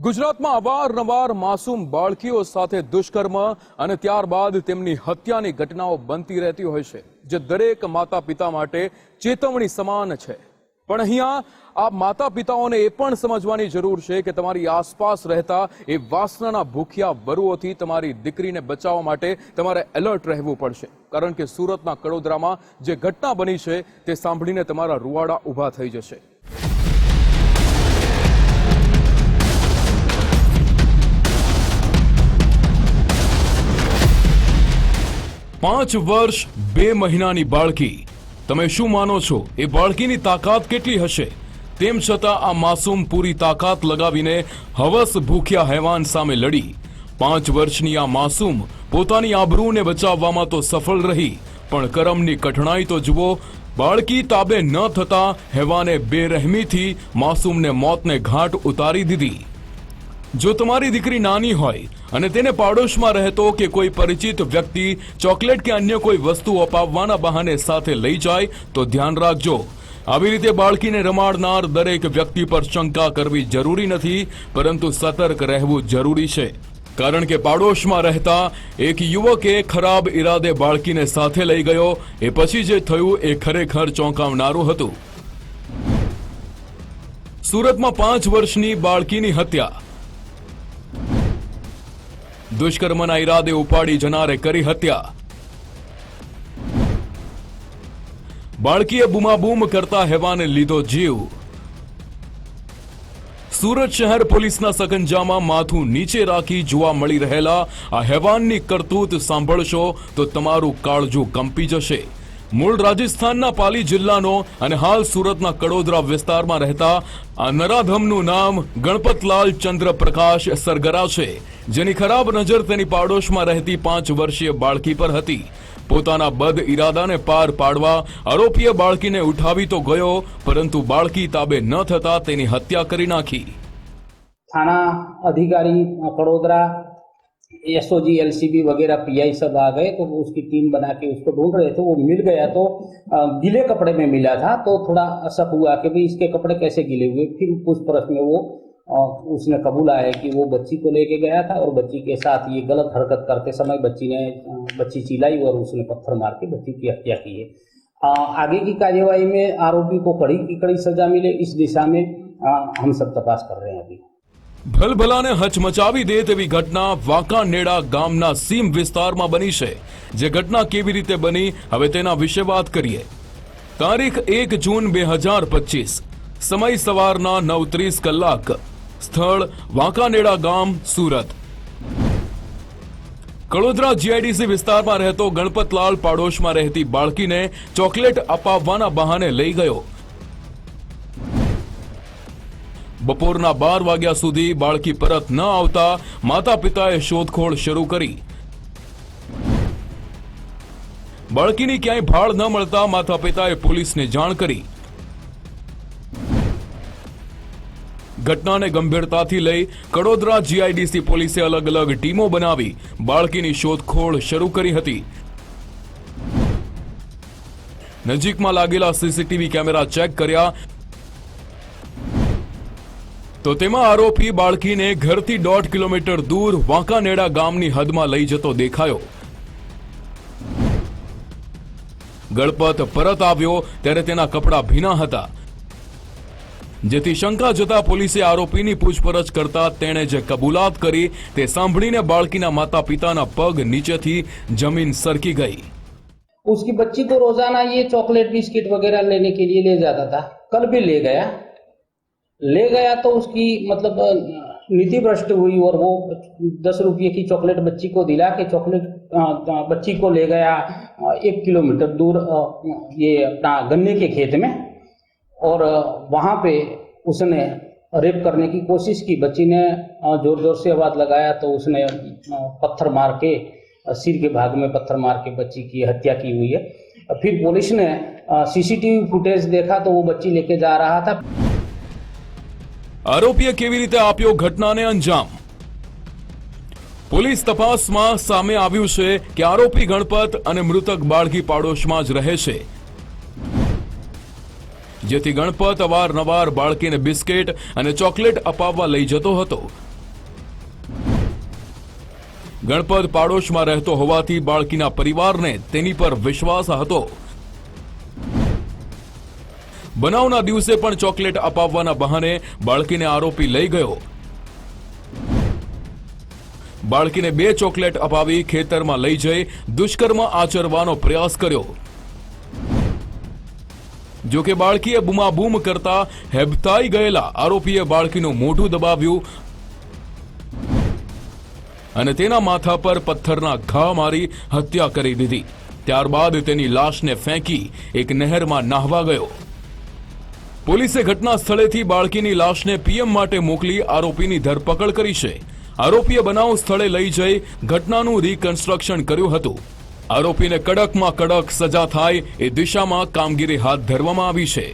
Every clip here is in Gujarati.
ગુજરાતમાં અવારનવાર માસૂમ બાળકીઓ સાથે દુષ્કર્મ અને ત્યારબાદ તેમની હત્યાની ઘટનાઓ બનતી રહેતી હોય છે, જે દરેક માતા પિતા માટે ચેતવણી સમાન છે. પણ અહીંયા આ માતા પિતાઓને એ પણ સમજવાની જરૂર છે કે તમારી આસપાસ રહેતા એ વાસનાના ભૂખ્યા વરુઓથી તમારી દીકરીને બચાવવા માટે તમારે એલર્ટ રહેવું પડશે. કારણ કે સુરતના કડોદરામાં જે ઘટના બની છે, તે સાંભળીને તમારા રૂવાડા ઊભા થઈ જશે. પાંચ વર્ષ, બે મહિનાની બાળકી. તમે શું માનો છો? એ બાળકીની તાકાત કેટલી હશે? તેમ છતાં આ માસૂમ પૂરી તાકાત લગાવીને હવસ ભૂખ્યા હેવાન સામે લડી. પાંચ વર્ષની આ માસૂમ પોતાની આબરૂને બચાવવામાં તો સફળ રહી, પણ કરમની કઠણાઈ તો જુઓ, બાળકી તાબે ન થતા હેવાને બેરહેમીથી માસૂમને મોતને ઘાટ ઉતારી દીધી. જો તમારી દીકરી નાની હોય અને તેને પાડોશમાં રહેતો કે કોઈ પરિચિત વ્યક્તિ ચોકલેટ કે અન્ય કોઈ વસ્તુ અપાવવાના બહાને સાથે લઈ જાય, તો ધ્યાન રાખજો. આવી રીતે બાળકીને રમાડનાર દરેક વ્યક્તિ પર શંકા કરવી જરૂરી નથી, પરંતુ સતર્ક રહેવું જરૂરી છે. કારણ કે પાડોશમાં રહેતા એક યુવકે ખરાબ ઈરાદે બાળકીને સાથે લઈ ગયો, એ પછી જે થયું એ ખરેખર ચોંકાવનારું હતું. સુરતમાં પાંચ વર્ષની બાળકીની હત્યા. દુષ્કર્મના ઈરાદે ઉપાડી જનારે કરી હત્યા. બાળકીએ બૂમાબૂમ કરતા હેવાને લીધો જીવ. સુરત શહેર પોલીસના સકંજામાં માથું નીચે રાખી જોવા મળી રહેલા આ હેવાનની કરતૂત સાંભળશો તો તમારું કાળજું કંપી જશે. મૂળ રાજસ્થાનના પાલી જિલ્લાનો અને હાલ સુરતના કડોદરા વિસ્તારમાં રહેતા આ નરાધમનું નામ ગણપતલાલ ચંદ્ર પ્રકાશ સરગરા છે. જેની ખરાબ નજર તેની પાડોશમાં રહેતી પાંચ વર્ષીય બાળકી પર હતી. પોતાના બદ ઈરાદાને પાર પાડવા આરોપીએ બાળકીને ઉઠાવી તો ગયો, પરંતુ બાળકી તાબે ન થતા તેની હત્યા કરી નાખી. थाना जी एल सी बी वगैरह पी आई सब आ गए तो उसकी टीम बना के उसको ढूंढ रहे थे, वो मिल गया तो गीले कपड़े में मिला था तो थोड़ा शक हुआ कि भाई इसके कपड़े कैसे गीले हुए, फिर पूछपरछ में वो उसने कबूला है कि वो बच्ची को लेके गया था, और बच्ची के साथ ये गलत हरकत करते समय बच्ची ने बच्ची चिल्लाई और उसने पत्थर मार के बच्ची की हत्या की है। आगे की कार्यवाही में आरोपी को कड़ी की कड़ी सजा मिले, इस दिशा में हम सब तपास कर रहे हैं अभी। ભલભલાને હચમચાવી દે તેવી ઘટના વાંકાનેડા ગામના સીમ વિસ્તારમાં બની છે. જે ઘટના કેવી રીતે બની, હવે તેના વિશે વાત કરીએ. તારીખ એક જૂન બે હજાર પચીસ. સમય સવારના નવ ત્રીસ કલાક. સ્થળ વાંકાનેડા ગામ, સુરત. કડોદરા જીઆઈડીસી વિસ્તારમાં રહેતો ગણપતલાલ પાડોશમાં રહેતી બાળકીને ચોકલેટ અપાવવાના બહાને લઈ ગયો. બપોરના બાર વાગ્યા સુધી બાળકી પરત ન આવતા માતા પિતાએ શોધખોળ શરૂ કરી. બાળકીની ક્યાંય ભાળ ન મળતા માતા પિતાએ પોલીસને જાણ કરી. ઘટનાને ગંભીરતાથી લઈ કડોદરા જીઆઈડીસી પોલીસે અલગ અલગ ટીમો બનાવી બાળકીની શોધખોળ શરૂ કરી હતી. નજીકમાં લાગેલા સીસીટીવી કેમેરા ચેક કર્યા તો તેમાં આરોપી બાળકીને ઘરથી દોઢ કિલોમીટર દૂર વાંકાનેડા ગામની હદમાં લઈ જતો દેખાયો ગણપત પરત આવ્યો ત્યારે તેના કપડાં ભીના હતા જેથી શંકા જતા પોલીસે આરોપીની પૂછપરછ કરતા તેણે જે કબૂલાત કરી તે સાંભળીને બાળકીના માતા પિતાના પગ નીચેથી જમીન સરકી ગઈ उसकी बच्ची को रोजाना ये चॉकलेट बिस्किट वगैरह लेने के लिए ले जाता था कल भी ले गया ले गया तो उसकी मतलब नीति भ्रष्ट हुई और वो दस रुपये की चॉकलेट बच्ची को दिला के चॉकलेट बच्ची को ले गया एक किलोमीटर दूर ये अपना गन्ने के खेत में। और वहाँ पे उसने रेप करने की कोशिश की। बच्ची ने ज़ोर ज़ोर से आवाज़ लगाया तो उसने पत्थर मार के सिर के भाग में पत्थर मार के बच्ची की हत्या की हुई है। फिर पुलिस ने सीसीटीवी फुटेज देखा तो वो बच्ची लेके जा रहा था। આરોપીએ કેવી રીતે આપ્યો ઘટનાને અંજામ? પોલીસ તપાસમાં સામે આવ્યું છે કે આરોપી ગણપત અને મૃતક બાળકી પાડોશમાં જ રહે છે. જેથી ગણપત અવારનવાર બાળકીને બિસ્કેટ અને ચોકલેટ અપાવવા લઈ જતો હતો. ગણપત પાડોશમાં રહેતો હોવાથી બાળકીના પરિવારને તેની પર વિશ્વાસ હતો. બનાવના દિવસે પણ ચોકલેટ અપાવવાના બહાને બાળકીને આરોપી લઈ ગયો. બાળકીને બે ચોકલેટ અપાવી ખેતરમાં લઈ જઈ દુષ્કર્મ આચરવાનો પ્રયાસ કર્યો. જોકે બાળકીએ બૂમાબૂમ કરતા હેબતાઈ ગયેલા આરોપીએ બાળકીનું મોઢું દબાવ્યું અને તેના માથા પર પથ્થરના ઘા મારી હત્યા કરી દીધી. ત્યારબાદ તેની લાશને ફેંકી એક નહેરમાં નાહવા ગયો. પોલીસે ઘટના સ્થળેથી બાળકીની લાશને પીએમ માટે મોકલી આરોપીની ધરપકડ કરી છે. આરોપીએ બનાવ સ્થળે લઈ જઈ ઘટનાનું રિકન્સ્ટ્રક્શન કર્યું હતું. આરોપીને કડકમાં કડક સજા થાય એ દિશામાં કામગીરી હાથ ધરવામાં આવી છે.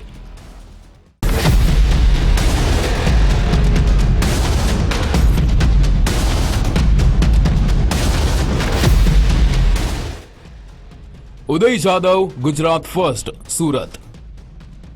ઉદય જાદવ, ગુજરાત ફર્સ્ટ, સુરત.